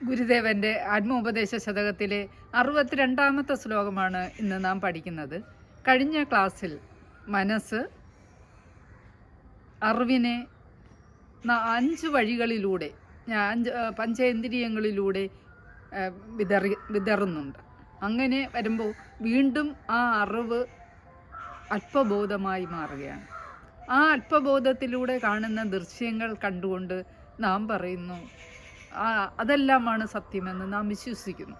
ഗുരുദേവന്റെ ആത്മോപദേശ ശതകത്തിലെ അറുപത്തിരണ്ടാമത്തെ ശ്ലോകമാണ് ഇന്ന് നാം പഠിക്കുന്നത്. കഴിഞ്ഞ ക്ലാസ്സിൽ മനസ്സ് അറിവിനെ അഞ്ച് വഴികളിലൂടെ അഞ്ച് പഞ്ചേന്ദ്രിയങ്ങളിലൂടെ വിതറി വിതറുന്നുണ്ട്. അങ്ങനെ വരുമ്പോൾ വീണ്ടും ആ അറിവ് അല്പബോധമായി മാറുകയാണ്. ആ അല്പബോധത്തിലൂടെ കാണുന്ന ദൃശ്യങ്ങൾ കണ്ടുകൊണ്ട് നാം പറയുന്നു അതെല്ലാമാണ് സത്യമെന്ന് നാം വിശ്വസിക്കുന്നു.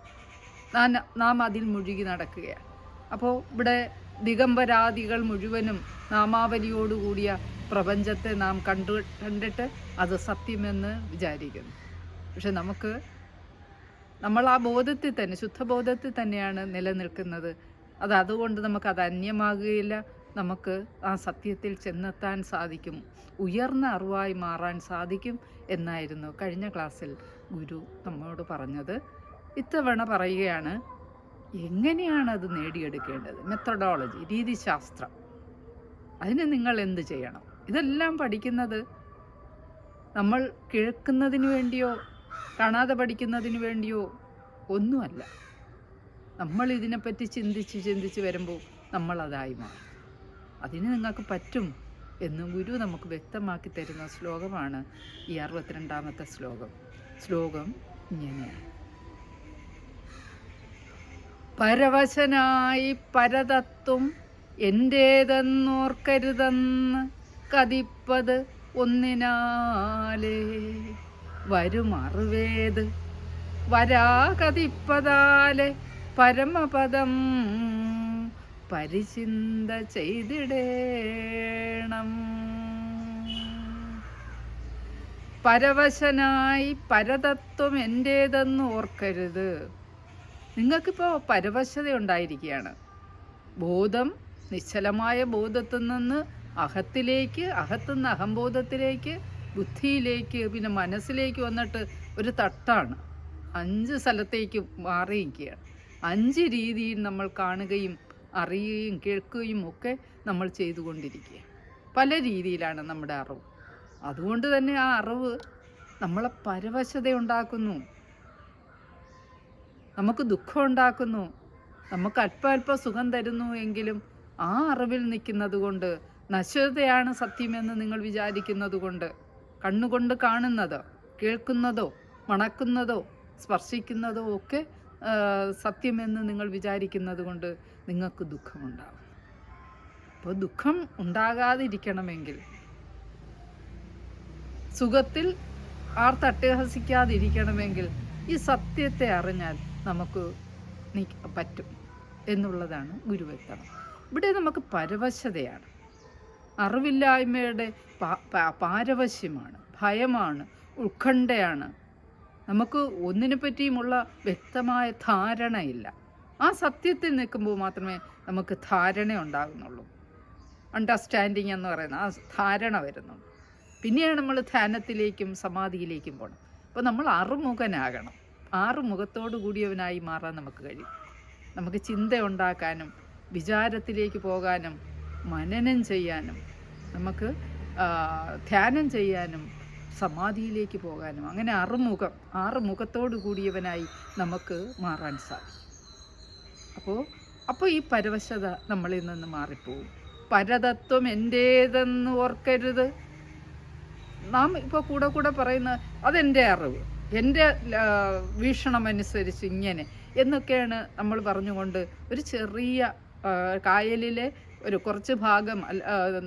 നാം നാം അതിൽ മുഴുകി നടക്കുകയാണ്. അപ്പോൾ ഇവിടെ ദിഗംബരാദികൾ മുഴുവനും നാമാവലിയോടുകൂടിയ പ്രപഞ്ചത്തെ നാം കണ്ടു കണ്ടിട്ട് അത് സത്യമെന്ന് വിചാരിക്കുന്നു. പക്ഷെ നമുക്ക് നമ്മൾ ആ ബോധത്തിൽ തന്നെ ശുദ്ധബോധത്തിൽ തന്നെയാണ് നിലനിൽക്കുന്നത്. അത് അതുകൊണ്ട് നമുക്ക് അത് അന്യമാകുകയില്ല. നമുക്ക് ആ സത്യത്തിൽ ചെന്നെത്താൻ സാധിക്കും. ഉയർന്ന അറിവായി മാറാൻ സാധിക്കും എന്നായിരുന്നു കഴിഞ്ഞ ക്ലാസ്സിൽ ഗുരു നമ്മോട് പറഞ്ഞത്. ഇത്തവണ പറയുകയാണ് എങ്ങനെയാണ് അത് നേടിയെടുക്കേണ്ടത്? മെത്തഡോളജി രീതിശാസ്ത്രം. അതിന് നിങ്ങൾ എന്ത് ചെയ്യണം? ഇതെല്ലാം പഠിക്കുന്നത് നമ്മൾ കേൾക്കുന്നതിന് വേണ്ടിയോ കാണാതെ പഠിക്കുന്നതിന് വേണ്ടിയോ ഒന്നുമല്ല. നമ്മൾ ഇതിനെപ്പറ്റി ചിന്തിച്ച് ചിന്തിച്ച് വരുമ്പോൾ നമ്മളതായി മാറും. അതിന് നിങ്ങൾക്ക് പറ്റും എന്ന് ഗുരു നമുക്ക് വ്യക്തമാക്കി തരുന്ന ശ്ലോകമാണ് ഈ അറുപത്തിരണ്ടാമത്തെ ശ്ലോകം. ശ്ലോകം ഇങ്ങനെയാണ് പരവശനായി പരതത്വം എന്റേതെന്നോർക്കരുതെന്ന് കതിപ്പത് ഒന്നിനാലേ. വരുമറിവേത് വരാ കതിപ്പതാലെ പരമപദം പരിചിന്ത ചെയ്തിടേണം. പരവശനായി പരതത്വം എന്റേതെന്ന് ഓർക്കരുത്. നിങ്ങൾക്കിപ്പോൾ പരവശത ഉണ്ടായിരിക്കുകയാണ് ബോധം നിശ്ചലമായ ബോധത്തിൽ നിന്ന് അഹത്തിലേക്ക് അഹത്തുനിന്ന് അഹംബോധത്തിലേക്ക് ബുദ്ധിയിലേക്ക് പിന്നെ മനസ്സിലേക്ക് വന്നിട്ട് ഒരു തട്ടാണ്. അഞ്ച് സ്ഥലത്തേക്ക് മാറിയിരിക്കുകയാണ്. അഞ്ച് രീതിയിൽ നമ്മൾ കാണുകയും അറിയുകയും കേൾക്കുകയും ഒക്കെ നമ്മൾ ചെയ്തുകൊണ്ടിരിക്കുക. പല രീതിയിലാണ് നമ്മുടെ അറിവ്. അതുകൊണ്ട് തന്നെ ആ അറിവ് നമ്മളെ പരവശത ഉണ്ടാക്കുന്നു. നമുക്ക് ദുഃഖം ഉണ്ടാക്കുന്നു. നമുക്ക് അല്പ സുഖം തരുന്നു എങ്കിലും ആ അറിവിൽ നിൽക്കുന്നത് കൊണ്ട് നശ്വരതയാണ് സത്യമെന്ന് നിങ്ങൾ വിചാരിക്കുന്നത് കൊണ്ട് കണ്ണുകൊണ്ട് കാണുന്നതോ കേൾക്കുന്നതോ മണക്കുന്നതോ സ്പർശിക്കുന്നതോ ഒക്കെ സത്യമെന്ന് നിങ്ങൾ വിചാരിക്കുന്നത് കൊണ്ട് നിങ്ങൾക്ക് ദുഃഖമുണ്ടാകും അപ്പോൾ ദുഃഖം ഉണ്ടാകാതിരിക്കണമെങ്കിൽ സുഖത്തിൽ ആർ തട്ടഹസിക്കാതിരിക്കണമെങ്കിൽ ഈ സത്യത്തെ അറിഞ്ഞാൽ നമുക്ക് പറ്റും എന്നുള്ളതാണ് ഗുരു വ്യക്തം ഇവിടെ നമുക്ക് പരവശതയാണ്. അറിവില്ലായ്മയുടെ പാരവശ്യമാണ് ഭയമാണ് ഉത്കണ്ഠയാണ് നമുക്ക് ഒന്നിനെ പറ്റിയുമുള്ള വ്യക്തമായ ധാരണയില്ല. ആ സത്യത്തിൽ നിൽക്കുമ്പോൾ മാത്രമേ നമുക്ക് ധാരണ ഉണ്ടാകുന്നുള്ളൂ. അണ്ടർസ്റ്റാൻഡിങ് എന്ന് പറയുന്ന ആ ധാരണ വരുന്നുള്ളൂ. പിന്നെയാണ് നമ്മൾ ധ്യാനത്തിലേക്കും സമാധിയിലേക്കും പോകണം. അപ്പോൾ നമ്മൾ അറുമുഖനാകണം ആറ് മുഖത്തോടു കൂടിയവനായി മാറാൻ നമുക്ക് കഴിയും. നമുക്ക് ചിന്ത ഉണ്ടാക്കാനും വിചാരത്തിലേക്ക് പോകാനും മനനം ചെയ്യാനും നമുക്ക് ധ്യാനം ചെയ്യാനും സമാധിയിലേക്ക് പോകാനും അങ്ങനെ അറുമുഖം ആറുമുഖത്തോടു കൂടിയവനായി നമുക്ക് മാറാൻ സാധിക്കും. അപ്പോൾ അപ്പോൾ ഈ പരവശത നമ്മളിൽ നിന്ന് മാറിപ്പോവും. പരതത്വം എന്റേതെന്ന് ഓർക്കരുത്. നാം ഇപ്പോൾ കൂടെ കൂടെ പറയുന്ന അതെന്റെ അറിവ് എന്റെ വീക്ഷണം വീക്ഷണമനുസരിച്ച് ഇങ്ങനെ എന്നൊക്കെയാണ് നമ്മൾ പറഞ്ഞുകൊണ്ട് ഒരു ചെറിയ കായലിലെ ഒരു കുറച്ച് ഭാഗം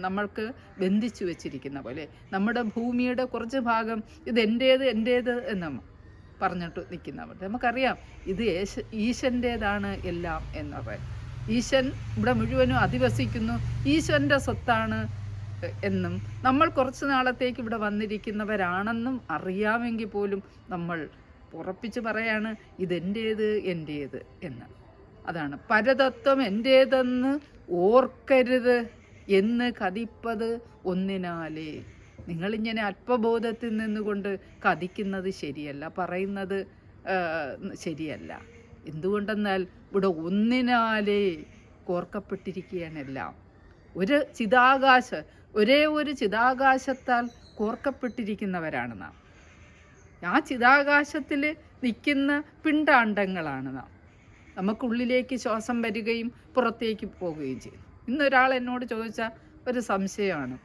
നമ്മൾക്ക് ബന്ധിച്ചു വെച്ചിരിക്കുന്ന പോലെ. നമ്മുടെ ഭൂമിയുടെ കുറച്ച് ഭാഗം ഇത് എന്റേത് എന്റേത് എന്ന് പറഞ്ഞിട്ട് നിൽക്കുന്ന പോലെ. നമുക്കറിയാം ഇത് യേശ ഈശന്റേതാണ് എല്ലാം എന്ന് പറയാം ഈശൻ ഇവിടെ മുഴുവനും അധിവസിക്കുന്നു. ഈശ്വരന്റെ സ്വത്താണ് എന്നും നമ്മൾ കുറച്ച് നാളത്തേക്ക് ഇവിടെ വന്നിരിക്കുന്നവരാണെന്നും അറിയാമെങ്കിൽ പോലും നമ്മൾ ഉറപ്പിച്ച് പറയാണ് ഇതെന്റേത് എന്റേത് എന്ന്. അതാണ് പരതത്വം എന്റേതെന്ന് ഓർക്കരുത് എന്ന് കതിപ്പത് ഒന്നിനാലേ. നിങ്ങളിങ്ങനെ അല്പബോധത്തിൽ നിന്നുകൊണ്ട് കതിക്കുന്നത് ശരിയല്ല പറയുന്നത് ശരിയല്ല. എന്തുകൊണ്ടെന്നാൽ ഇവിടെ ഒന്നിനാലേ കോർക്കപ്പെട്ടിരിക്കുകയാണ് എല്ലാം. ഒരു ചിതാകാശ ഒരേ ഒരു ചിതാകാശത്താൽ കോർക്കപ്പെട്ടിരിക്കുന്നവരാണ് നാം. ആ ചിതാകാശത്തിൽ നിൽക്കുന്ന പിണ്ടാണ്ടങ്ങളാണ് നാം. നമുക്കുള്ളിലേക്ക് ശ്വാസം വരികയും പുറത്തേക്ക് പോവുകയും ചെയ്യും ഇന്നൊരാൾ എന്നോട് ചോദിച്ച ഒരു സംശയമാണ്.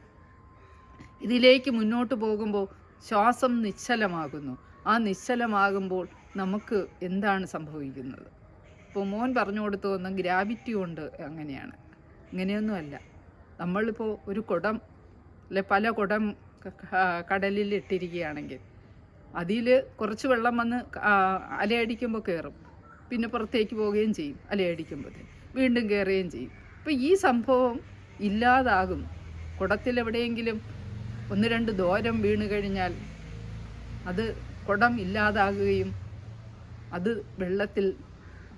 ഇതിലേക്ക് മുന്നോട്ട് പോകുമ്പോൾ ശ്വാസം നിശ്ചലമാകുന്നു. ആ നിശ്ചലമാകുമ്പോൾ നമുക്ക് എന്താണ് സംഭവിക്കുന്നത്? ഇപ്പോൾ മോൻ പറഞ്ഞു കൊടുത്തു വന്ന ഗ്രാവിറ്റി കൊണ്ട് അങ്ങനെയാണ്. ഇങ്ങനെയൊന്നുമല്ല. നമ്മളിപ്പോൾ ഒരു കുടം അല്ലെ പല കുടം കടലിൽ ഇട്ടിരിക്കുകയാണെങ്കിൽ അതിൽ കുറച്ച് വെള്ളം വന്ന് അലയടിക്കുമ്പോൾ കയറും പിന്നെ പുറത്തേക്ക് പോവുകയും ചെയ്യും അലയടിക്കുമ്പോഴത്തേക്ക് വീണ്ടും കയറുകയും ചെയ്യും. അപ്പോൾ ഈ സംഭവം ഇല്ലാതാകും. കുടത്തിൽ എവിടെയെങ്കിലും ഒന്ന് രണ്ട് ദോരം വീണ് കഴിഞ്ഞാൽ അത് കുടം ഇല്ലാതാകുകയും അത് വെള്ളത്തിൽ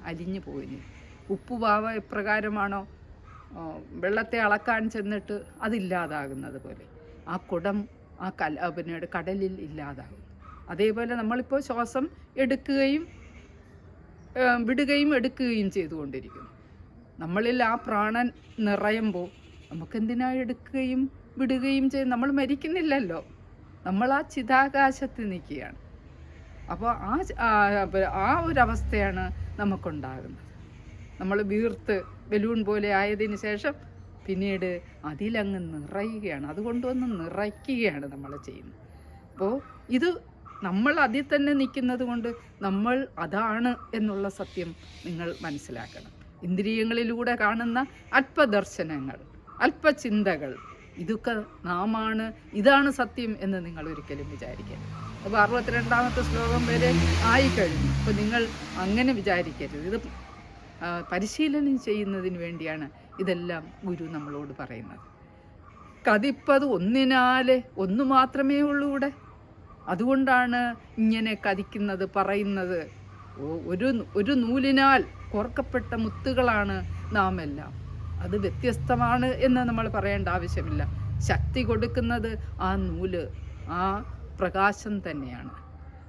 അലിഞ്ഞു പോയി ഉപ്പുപാവ എപ്രകാരമാണോ വെള്ളത്തെ അളക്കാൻ ചെന്നിട്ട് അതില്ലാതാകുന്നത് പോലെ. ആ കുടം ആ കല പിന്നെ കടലിൽ ഇല്ലാതാകും അതേപോലെ നമ്മളിപ്പോൾ ശ്വാസം എടുക്കുകയും വിടുകയും എടുക്കുകയും ചെയ്തുകൊണ്ടിരിക്കുന്നു. നമ്മളിൽ ആ പ്രാണൻ നിറയുമ്പോൾ നമുക്കെന്തിനാ എടുക്കുകയും വിടുകയും ചെയ്യും നമ്മൾ മരിക്കുന്നില്ലല്ലോ. നമ്മൾ ആ ചിതാകാശത്ത് നിൽക്കുകയാണ്. അപ്പോൾ ആ ആ ഒരു അവസ്ഥയാണ് നമുക്കുണ്ടാകുന്നത്. നമ്മൾ വീർത്ത് ബലൂൺ പോലെ ആയതിന് ശേഷം പിന്നീട് അതിലങ്ങ് നിറയുകയാണ്. അതുകൊണ്ടൊന്ന് നിറയ്ക്കുകയാണ് നമ്മൾ ചെയ്യുന്നത്. അപ്പോൾ ഇത് നമ്മൾ അതിൽ തന്നെ നിൽക്കുന്നത് കൊണ്ട് നമ്മൾ അതാണ് എന്നുള്ള സത്യം നിങ്ങൾ മനസ്സിലാക്കണം. ഇന്ദ്രിയങ്ങളിലൂടെ കാണുന്ന അല്പദർശനങ്ങൾ അല്പചിന്തകൾ ഇതൊക്കെ നാമാണ് ഇതാണ് സത്യം എന്ന് നിങ്ങൾ ഒരിക്കലും വിചാരിക്കരുത്. അപ്പോൾ അറുപത്തിരണ്ടാമത്തെ ശ്ലോകം വരെ ആയിക്കഴിഞ്ഞു. അപ്പോൾ നിങ്ങൾ അങ്ങനെ വിചാരിക്കരുത്. ഇത് പരിശീലനം ചെയ്യുന്നതിന് വേണ്ടിയാണ് ഇതെല്ലാം ഗുരു നമ്മളോട് പറയുന്നത്. കതിപ്പത് ഒന്നിനാല് ഒന്ന് മാത്രമേ ഉള്ളൂ ഇവിടെ. അതുകൊണ്ടാണ് ഇങ്ങനെ കതിക്കുന്നത് പറയുന്നത്. ഒരു ഒരു നൂലിനാൽ കോർക്കപ്പെട്ട മുത്തുകളാണ് നാം എല്ലാം അത് വ്യത്യസ്തമാണ് എന്ന് നമ്മൾ പറയേണ്ട ആവശ്യമില്ല. ശക്തി കൊടുക്കുന്നത് ആ നൂൽ ആ പ്രകാശം തന്നെയാണ്.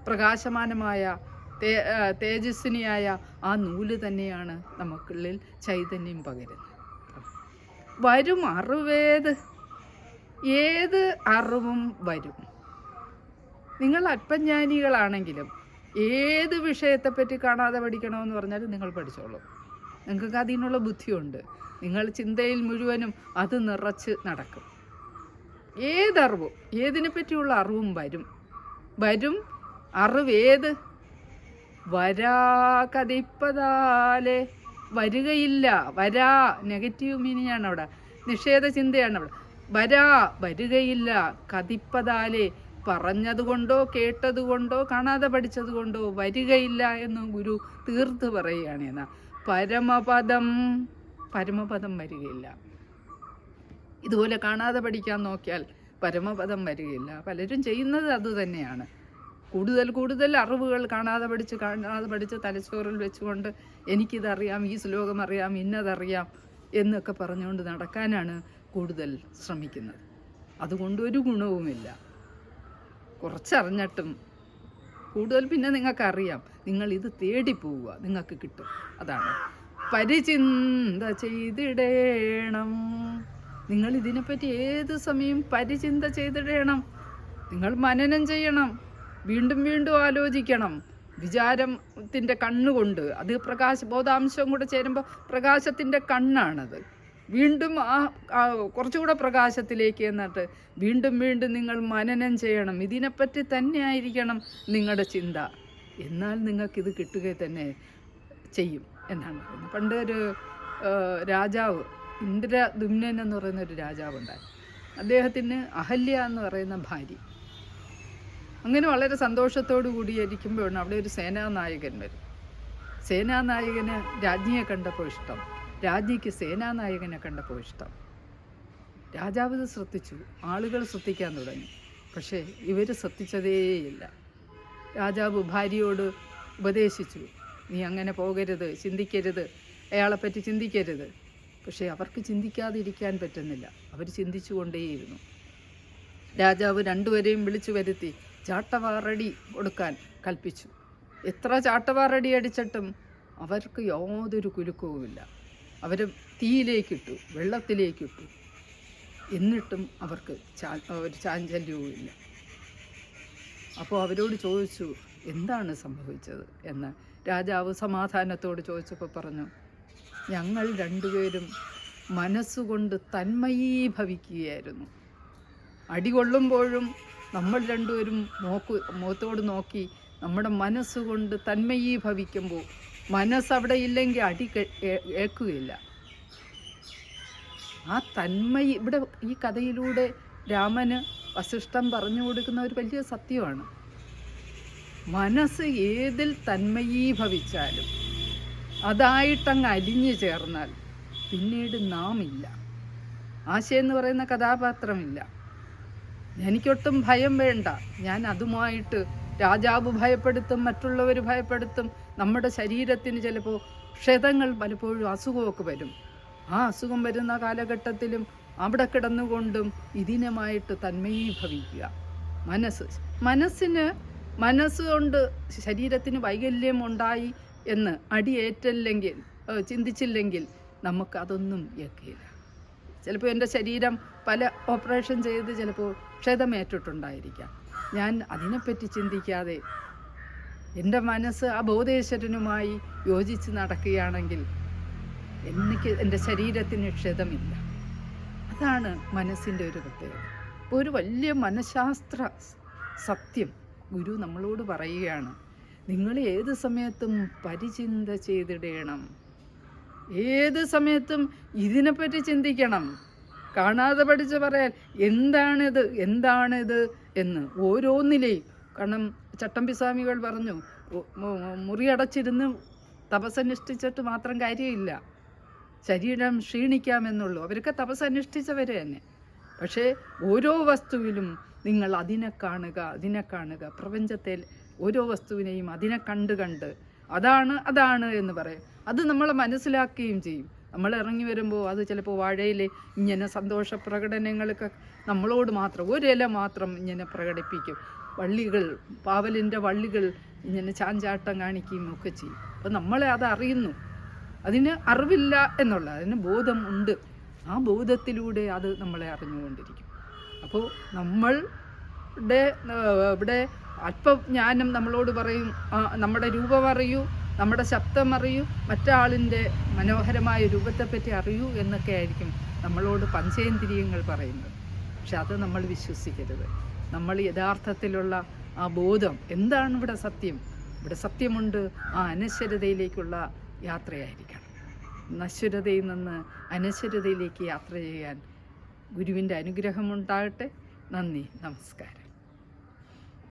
പ്രകാശമാനമായ തേ തേജസ്വിനിയായ ആ നൂൽ തന്നെയാണ് നമുക്കുള്ളിൽ ചൈതന്യം പകരുന്നത്. വരും അറിവേത്. ഏത് അറിവും വരും. നിങ്ങൾ അല്പജ്ഞാനികളാണെങ്കിലും ഏത് വിഷയത്തെപ്പറ്റി കാണാതെ പഠിക്കണമെന്ന് പറഞ്ഞാൽ നിങ്ങൾ പഠിച്ചോളൂ. നിങ്ങൾക്ക് അതിനുള്ള ബുദ്ധിയുണ്ട്. നിങ്ങൾ ചിന്തയിൽ മുഴുവനും അത് നിറച്ച് നടക്കും. ഏതറിവും ഏതിനെ പറ്റിയുള്ള അറിവും വരും? വരും അറിവ് ഏത്? വരാ കതിപ്പതാലെ വരികയില്ല. വരാ നെഗറ്റീവ് മീനിങ് ആണ് അവിടെ. നിഷേധ ചിന്തയാണ് അവിടെ. വരാ വരികയില്ല. കതിപ്പതാലെ പറഞ്ഞതുകൊണ്ടോ കേട്ടതുകൊണ്ടോ കാണാതെ പഠിച്ചതുകൊണ്ടോ വരികയില്ല എന്ന് ഗുരു തീർത്ത് പറയുകയാണ് എന്നാ. പരമപദം പരമപദം വരികയില്ല. ഇതുപോലെ കാണാതെ പഠിക്കാൻ നോക്കിയാൽ പരമപദം വരികയില്ല. പലരും ചെയ്യുന്നത് അതുതന്നെയാണ് കൂടുതൽ കൂടുതൽ അറിവുകൾ കാണാതെ പഠിച്ച് കാണാതെ പഠിച്ച് തലച്ചോറിൽ വെച്ചുകൊണ്ട് എനിക്കിതറിയാം ഈ ശ്ലോകം അറിയാം ഇന്നതറിയാം എന്നൊക്കെ പറഞ്ഞുകൊണ്ട് നടക്കാനാണ് കൂടുതൽ ശ്രമിക്കുന്നത്. അതുകൊണ്ട് ഒരു ഗുണവുമില്ല. കുറച്ചറിഞ്ഞിട്ടും കൂടുതൽ പിന്നെ നിങ്ങൾക്കറിയാം. നിങ്ങൾ ഇത് തേടി പോവുക. നിങ്ങൾക്ക് കിട്ടും. അതാണ്. പരിചിന്ത ചെയ്തിടേണം. നിങ്ങൾ ഇതിനെപ്പറ്റി ഏത് സമയം പരിചിന്ത ചെയ്തിടേണം? നിങ്ങൾ മനനം ചെയ്യണം. വീണ്ടും വീണ്ടും ആലോചിക്കണം. വിചാരത്തിന്റെ കണ്ണുകൊണ്ട്. അത് പ്രകാശ ബോധാംശം കൂടെ ചേരുമ്പോൾ പ്രകാശത്തിന്റെ കണ്ണാണത്. വീണ്ടും ആ കുറച്ചുകൂടെ പ്രകാശത്തിലേക്ക് എന്നിട്ട് വീണ്ടും വീണ്ടും നിങ്ങൾ മനനം ചെയ്യണം. ഇതിനെപ്പറ്റി തന്നെ ആയിരിക്കണം നിങ്ങളുടെ ചിന്ത. എന്നാൽ നിങ്ങൾക്കിത് കിട്ടുക തന്നെ ചെയ്യും എന്നാണ് പറയുന്നത്. പണ്ട് ഒരു രാജാവ് രാജാവ് ഇന്ദ്രദുമ്നൻ എന്ന് പറയുന്ന ഒരു രാജാവുണ്ടായി. അദ്ദേഹത്തിന് അഹല്യ എന്ന് പറയുന്ന ഭാര്യ. അങ്ങനെ വളരെ സന്തോഷത്തോടു കൂടിയിരിക്കുമ്പോഴാണ് അവിടെ ഒരു സേനാനായകൻ വരും. സേനാനായകന് രാജ്ഞിയെ കണ്ടപ്പോൾ ഇഷ്ടം. രാജ്ഞിക്ക് സേനാനായകനെ കണ്ടപ്പോൾ ഇഷ്ടം. രാജാവ് ഇത് ശ്രദ്ധിച്ചു ആളുകൾ ശ്രദ്ധിക്കാൻ തുടങ്ങി. പക്ഷേ ഇവർ ശ്രദ്ധിച്ചതേയില്ല. രാജാവ് ഭാര്യയോട് ഉപദേശിച്ചു നീ അങ്ങനെ പോകരുത് ചിന്തിക്കരുത് അയാളെപ്പറ്റി ചിന്തിക്കരുത്. പക്ഷേ അവർക്ക് ചിന്തിക്കാതിരിക്കാൻ പറ്റുന്നില്ല അവർ ചിന്തിച്ചുകൊണ്ടേയിരുന്നു. രാജാവ് രണ്ടുപേരെയും വിളിച്ചു വരുത്തി ചാട്ടവാറടി കൊടുക്കാൻ കൽപ്പിച്ചു. എത്ര ചാട്ടവാറടി അടിച്ചിട്ടും അവർക്ക് യാതൊരു കുലുക്കവുമില്ല. അവർ തീയിലേക്കിട്ടു വെള്ളത്തിലേക്കിട്ടു. എന്നിട്ടും അവർക്ക് ചാ ഒരു ചാഞ്ചല്യവും ഇല്ല അപ്പോൾ അവരോട് ചോദിച്ചു എന്താണ് സംഭവിച്ചത്? എന്ന് രാജാവ് സമാധാനത്തോട് ചോദിച്ചപ്പോൾ പറഞ്ഞു ഞങ്ങൾ രണ്ടുപേരും മനസ്സുകൊണ്ട് തന്മയീഭവിക്കുകയായിരുന്നു. അടികൊള്ളുമ്പോഴും നമ്മൾ രണ്ടുപേരും നോക്കു മുഖത്തോട് നോക്കി നമ്മുടെ മനസ്സുകൊണ്ട് തന്മയീഭവിക്കുമ്പോൾ മനസ്സ് അവിടെ ഇല്ലെങ്കിൽ അടി കേൾക്കുകയില്ല ആ തന്മയി ഇവിടെ ഈ കഥയിലൂടെ രാമന് വസിഷ്ഠം പറഞ്ഞു കൊടുക്കുന്ന ഒരു വലിയ സത്യമാണ്. മനസ്സ് ഏതിൽ തന്മയീഭവിച്ചാലും അതായിട്ടങ്ങ് അലിഞ്ഞു ചേർന്നാൽ പിന്നീട് നാം ഇല്ല ആശ എന്ന് പറയുന്ന കഥാപാത്രമില്ല. എനിക്കൊട്ടും ഭയം വേണ്ട. ഞാൻ അതുമായിട്ട് രാജാവ് ഭയപ്പെടുത്തും മറ്റുള്ളവർ ഭയപ്പെടുത്തും നമ്മുടെ ശരീരത്തിന് ചിലപ്പോൾ ക്ഷതങ്ങൾ പലപ്പോഴും അസുഖമൊക്കെ വരും. ആ അസുഖം വരുന്ന കാലഘട്ടത്തിലും അവിടെ കിടന്നുകൊണ്ടും ഇതിനുമായിട്ട് തന്മയീഭവിക്കുക. മനസ്സ്. മനസ്സിന് മനസ്സുകൊണ്ട് ശരീരത്തിന് വൈകല്യം ഉണ്ടായി എന്ന് അടിയേറ്റല്ലെങ്കിൽ ചിന്തിച്ചില്ലെങ്കിൽ നമുക്കതൊന്നും ഏക്കില്ല ചിലപ്പോൾ എന്റെ ശരീരം പല ഓപ്പറേഷൻ ചെയ്ത് ചിലപ്പോൾ ക്ഷതമേറ്റിട്ടുണ്ടായിരിക്കാം. ഞാൻ അതിനെപ്പറ്റി ചിന്തിക്കാതെ എന്റെ മനസ്സ് ആ ബോധേശ്വരനുമായി യോജിച്ച് നടക്കുകയാണെങ്കിൽ എനിക്ക് എന്റെ ശരീരത്തിന് ക്ഷതമില്ല. അതാണ് മനസ്സിന്റെ ഒരു പ്രത്യേകത. ഒരു വലിയ മനഃശാസ്ത്ര സത്യം ഗുരു നമ്മളോട് പറയുകയാണ് നിങ്ങൾ ഏത് സമയത്തും പരിചിന്ത ചെയ്തിടേണം. ഏത് സമയത്തും ഇതിനെപ്പറ്റി ചിന്തിക്കണം. കാണാതെ പഠിച്ച് പറയാൻ എന്താണിത് എന്താണിത് എന്ന് ഓരോന്നിലെയും. കാരണം ചട്ടമ്പി സ്വാമികൾ പറഞ്ഞു "ഒ- മു- മുറിയടച്ചിരുന്ന് തപസ്സനുഷ്ഠിച്ചിട്ട് മാത്രം കാര്യമില്ല. ശരീരം ക്ഷീണിക്കാമെന്നുള്ളൂ. അവരൊക്കെ തപസ്സനുഷ്ഠിച്ചവർ തന്നെ. പക്ഷേ ഓരോ വസ്തുവിലും നിങ്ങൾ അതിനെ കാണുക അതിനെ കാണുക. പ്രപഞ്ചത്തിൽ ഓരോ വസ്തുവിനെയും അതിനെ കണ്ട് കണ്ട് അതാണ് അതാണ് എന്ന് പറയും. അത് നമ്മൾ മനസ്സിലാക്കുകയും ചെയ്യും. നമ്മൾ ഇറങ്ങി വരുമ്പോൾ അത് ചിലപ്പോൾ വാഴയിൽ ഇങ്ങനെ സന്തോഷ പ്രകടനങ്ങളൊക്കെ നമ്മളോട് മാത്രം ഒരില മാത്രം ഇങ്ങനെ പ്രകടിപ്പിക്കും. വള്ളികൾ പാവലിന്റെ വള്ളികൾ ഇങ്ങനെ ചാഞ്ചാട്ടം കാണിക്കുകയും ഒക്കെ ചെയ്യും. അപ്പോൾ നമ്മളെ അത് അറിയുന്നു. അതിന് അറിവില്ല എന്നുള്ള അതിന് ബോധം ഉണ്ട്. ആ ബോധത്തിലൂടെ അത് നമ്മളെ അറിഞ്ഞുകൊണ്ടിരിക്കും. അപ്പോൾ നമ്മളുടെ ഇവിടെ അല്പജ്ഞാനം നമ്മളോട് പറയും നമ്മുടെ രൂപം അറിയൂ നമ്മുടെ ശബ്ദം അറിയൂ മറ്റാളിന്റെ മനോഹരമായ രൂപത്തെപ്പറ്റി അറിയൂ എന്നൊക്കെ ആയിരിക്കും നമ്മളോട് പഞ്ചേന്ദ്രിയങ്ങൾ പറയുന്നത്. പക്ഷെ അത് നമ്മൾ വിശ്വസിക്കരുത്. നമ്മൾ യഥാർത്ഥത്തിലുള്ള ആ ബോധം എന്താണ് ഇവിടെ സത്യം? ഇവിടെ സത്യമുണ്ട്. ആ അനശ്വരതയിലേക്കുള്ള യാത്രയായിരിക്കണം. നശ്വരതയിൽ നിന്ന് അനശ്വരതയിലേക്ക് യാത്ര ചെയ്യാൻ ഗുരുവിന്റെ അനുഗ്രഹമുണ്ടാകട്ടെ. നന്ദി. നമസ്കാരം.